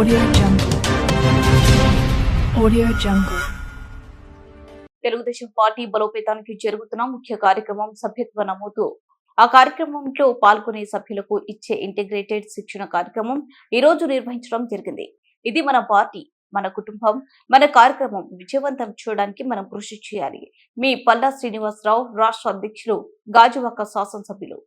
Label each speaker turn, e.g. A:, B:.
A: Audio Jungle. Audio Jungle.
B: Telugu Desam party బలోపేతానికి జరుగుతున్న ముఖ్య కార్యక్రమం సభ్యత్వ నమోదు ఆ కార్యక్రమంలో పాల్గొనే సభ్యులకు ఇచ్చే ఇంటిగ్రేటెడ్ శిక్షణ కార్యక్రమం ఈ రోజు నిర్వహించడం జరిగింది ఇది మన పార్టీ మన కుటుంబం మన కార్యక్రమం విజయవంతం చేయడానికి మనం కృషి చేయాలి మీ పల్లా శ్రీనివాసరావు రాష్ట్ర అధ్యక్షులు గాజువాక శాసనసభ్యులు